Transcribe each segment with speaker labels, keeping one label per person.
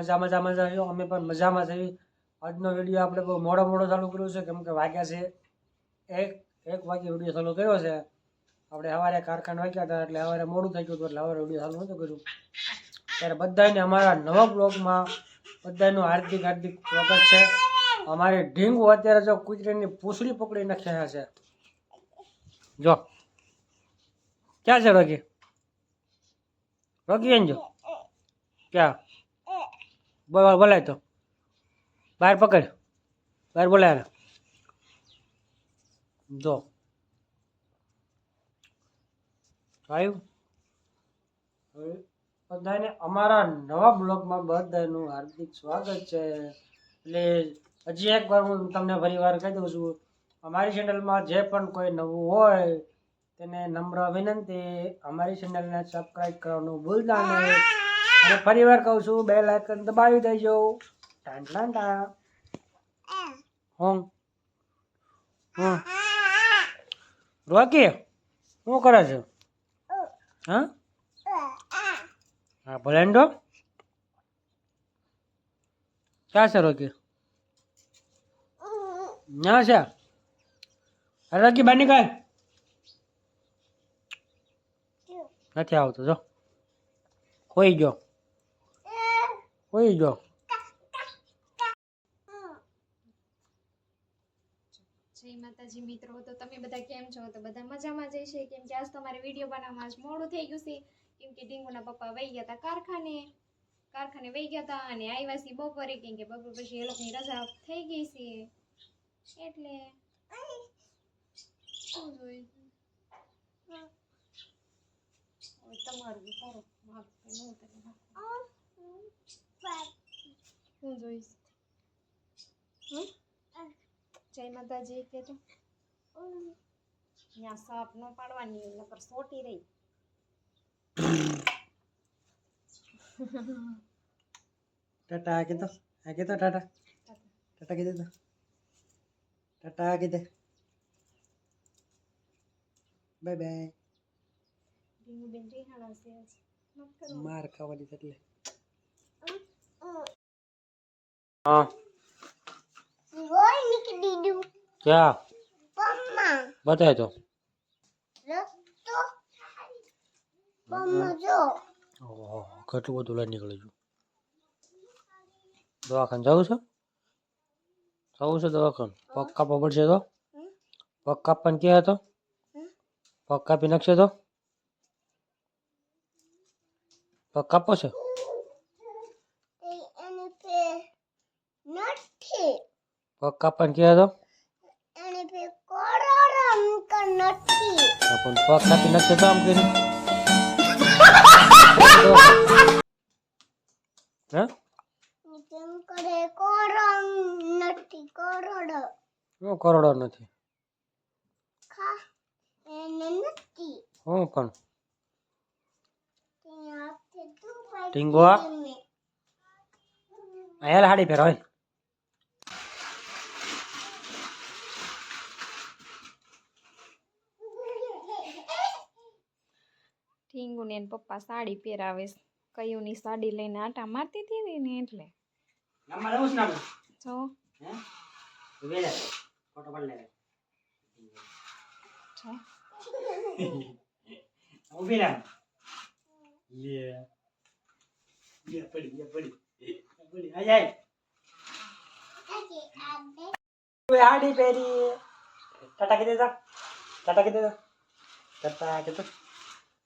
Speaker 1: મજા મજા મજા આવ્યો. અમે પણ મજામાં જઈ આજનો વીડિયો આપણે બહુ મોડો મોડો ચાલુ કર્યો છે, કેમ કે વાગ્યા છે એક એક વાગે વીડિયો ચાલુ કર્યો છે. આપણે સવારે કારખાન વાગ્યા હતા, એટલે સવારે મોડું થઈ ગયું હતું, એટલે સવારે વીડિયો ચાલુ નહોતું કર્યું. ત્યારે બધાને અમારા નવા બ્લોગમાં બધાનું હાર્દિક હાર્દિક સ્વાગત છે. અમારી ઢીંગુ અત્યારે જો કૂતરીની પૂછડી પકડી નાખ્યા છે. જો. ક્યાં છે રોગી રોગી જો. ક્યાં? બોલાય તો. બહાર પકડ. બહાર બોલાય. જો. આવ્યું બધાને અમારા નવા બ્લોગમાં બધાનું હાર્દિક સ્વાગત છે. એટલે હજી એકવાર હું તમને ફરી વાર કહી દઉં છું. અમારી ચેનલમાં જે પણ કોઈ નવું હોય, તેને નમ્ર વિનંતી અમારી ચેનલને સબસ્ક્રાઈબ કરવાનું ભૂલતા નહીં. અને ફરી વાર કહું છું બે લાઇકન દબાવી દેજો. ટાન ટાન ટા હોં હા રોકી, શું કરે છે? હા? હા ભલેન્ડો ક્યાં છે રોકી? ના છે? અરે રોકી, બહાર નીકળ. નથી આવતો, જો. હોઈ ગયો. હોઈ ગયો
Speaker 2: જય માતાજી મિત્રો, તો તમે બધા કેમ છો? તો બધા મજામાં જઈ છે. કેમ કે આજ તમારે વીડિયો બનાવવામાં આજ મોડું થઈ ગયું છે. કેમ કે ડીંગુના પપ્પા વહી ગયા હતા કારખાને. કારખાને વહી ગયા હતા અને આવ્યા છે બપોરે. કેમ કે બપોર પછી એ લોકોની રજા થઈ ગઈ છે. એટલે શું જોઈ તમારું કરો મારું કંઈ ન કરે. શું જોઈશ. જય માતાજી કે તો? ત્યાં સાપ ન પાડવાની નકર સોટી રહી.
Speaker 1: ટાટા આ કીધો? આ કીધો ટાટા? ટાટા કીધે તો? ટાટા કીધે? બાય બાય માર ખાવાની એટલે. હા. ક્યાં? બતાય તો. કેટલું બધું લઈ નીકળી છું દવાખાને જવું છે? જવું છે દવાખાને. પગ કાપવો પડશે તો? પગ કાપવાનું ક્યાં હતો? પગ કાપી નાખશે તો? પગ કાપો છે? પગ કાપવાનું ક્યાં હતો હા, પણ પગ કાપી નાખશે તો આમ કરીને હે? શું કરોડો. નથી. હું પણ? ટીંગો અહીંયા હાડી પહેરો હોય.
Speaker 2: ને એના પપ્પા સાડી પહેરાવે. કયુંની સાડી લઈને આટા મારતી હતી ને એટલે? જો
Speaker 1: ઊભી રહે. ફોટો પાડી લે
Speaker 2: જો.
Speaker 1: ઊભી રહે લે. લે પડી લે પડી. પડી. આય આય આડી પહેરી. ટાટા કીધે ટાટા કીધે ટાટા કીધે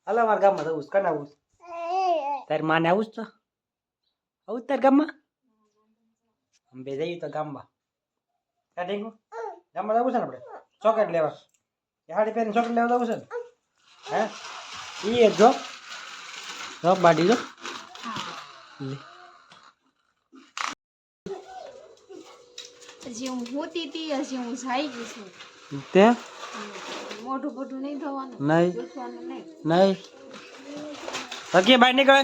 Speaker 1: હાલો મારા ગામમાં જવું કને આવું? તારી માને આવું તો? આવું તાર ગામમાં? અંબે જઈએ તો ગામમાં. ક્યાં ઠીક ગામમાં જવું છે ને આપણે? ચોકલેટ લેવા. હાડી પહેરીને ચોકલેટ લેવા જવું છે ને? હે? એ જો. જો બાડી જો. લે.
Speaker 2: હજી હું હોતી હતી હજી હું જાઈ ગઈ છું.
Speaker 1: તે?
Speaker 2: મોઢું બોઢું નહીં ધોવાનું
Speaker 1: નહીં.
Speaker 2: નહીં.
Speaker 1: તકીએ બહાર નીકળે.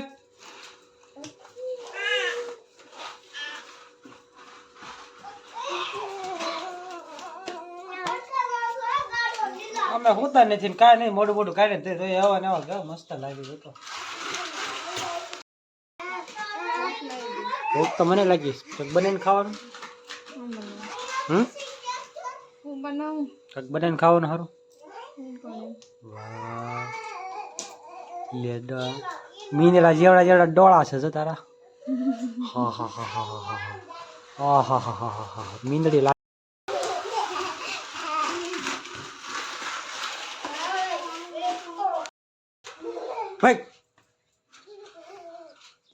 Speaker 1: અમે હોતા નથી કાંઈ નહીં મોઢું મોઢું કાઢે તે તો આવા ને આવા કેવા મસ્ત લાગી છે તો. ભૂખ તો મને લાગી. કંઈક બનાવીને ખાવાનું? હમ.
Speaker 2: હું બનાવું?
Speaker 1: કંઈક બનાવીને ખાવાનું સારું?
Speaker 2: હું બનાવું
Speaker 1: વાહ. લે ડ. મીંદડા જેવડા જેવડા ડોળા છે જો તારા. હા હા હા હા હા હા હા. હા હા હા હા હા મીંદડી ભાઈ.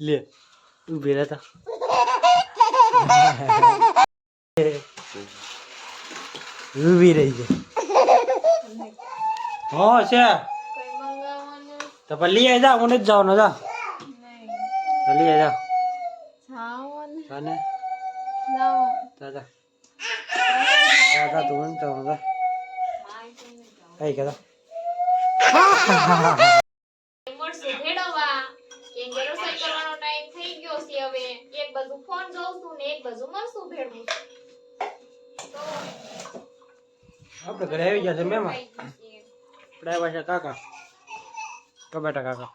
Speaker 1: લે ઊભી રહેતા ઊભી રહી છે હા છે. તો પછી લઈ આવી જા હું નથી જવાનો જા. લઈ આવી જા
Speaker 2: અને
Speaker 1: દાદા ઘરે આવી ગયા છે
Speaker 2: મેમાં. પડાવ્યા છે
Speaker 1: કાકા ટમેટા કાકા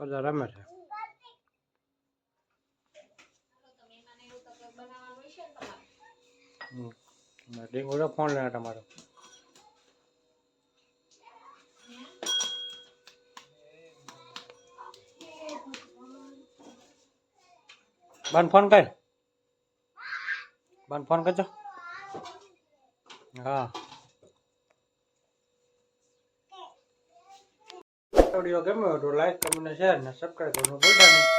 Speaker 1: બધા રમે છે ડીંગોડો ફોન લેના તમારો બન ફોન કર બન ફોન કરજો હા વીડિયો ગમ્યો હોય તો લાઈક કમેન્ટ શેર ને સબસ્ક્રાઈબ કરવાનું ભૂલતા નહીં